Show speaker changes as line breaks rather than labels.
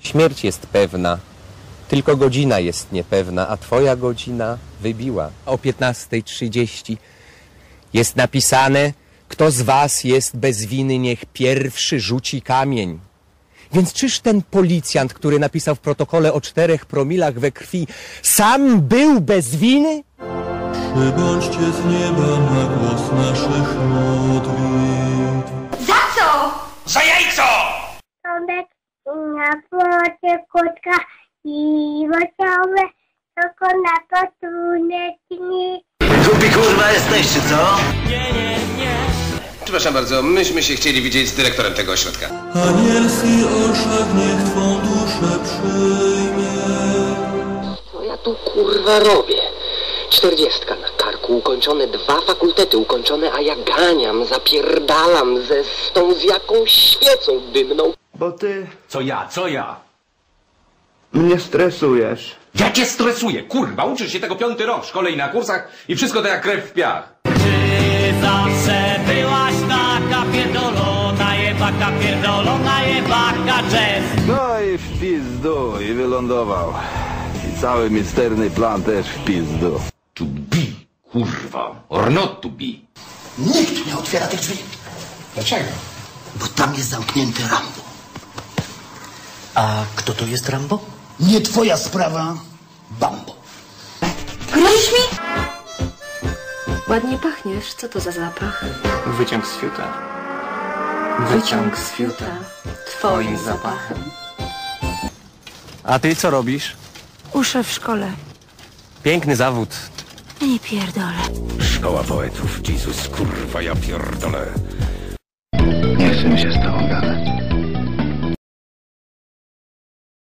Śmierć jest pewna, tylko godzina jest niepewna, a twoja godzina wybiła. O 15.30 jest napisane, kto z was jest bez winy, niech pierwszy rzuci kamień. Więc czyż ten policjant, który napisał w protokole o czterech promilach we krwi, sam był bez winy?
Przybądźcie z nieba na głos naszych modlitw.
Za co?
Za jajco!
Płocie kotka i wesołe, tylko na potunek dni.
Głupi kurwa jesteście, co? Nie, nie, nie. Przepraszam bardzo, myśmy się chcieli widzieć z dyrektorem tego ośrodka.
Anielski orszak niech Twą duszę przyjmie.
Co ja tu kurwa robię? Czterdziestka na karku, ukończone dwa fakultety ukończone, a ja ganiam, zapierdalam ze z tą z jakąś świecą dymną.
Bo ty
Co ja, co ja?
Mnie stresujesz.
Ja cię stresuję, kurwa, uczysz się tego piąty rok w szkole i na kursach i wszystko to jak krew w piach.
Zawsze byłaś taka pierdolona, jebaka pierdolona, jebaka jazz.
No i w pizdu i wylądował. I cały misterny plan też w pizdu.
To be, kurwa, or not to be.
Nikt nie otwiera tych drzwi. Dlaczego? Bo tam jest zamknięty Rambo.
A kto to jest Rambo?
Nie twoja sprawa, Bambo.
Grozisz mi?
Ładnie pachniesz. Co to za zapach?
Wyciąg z fiuta.
Wyciąg z fiuta. Twoim zapachem.
A ty co robisz?
Uszę w szkole.
Piękny zawód.
Nie pierdolę.
Szkoła poetów, Jesus, kurwa, ja pierdolę.
Nie chcę mi się z tobą gadać.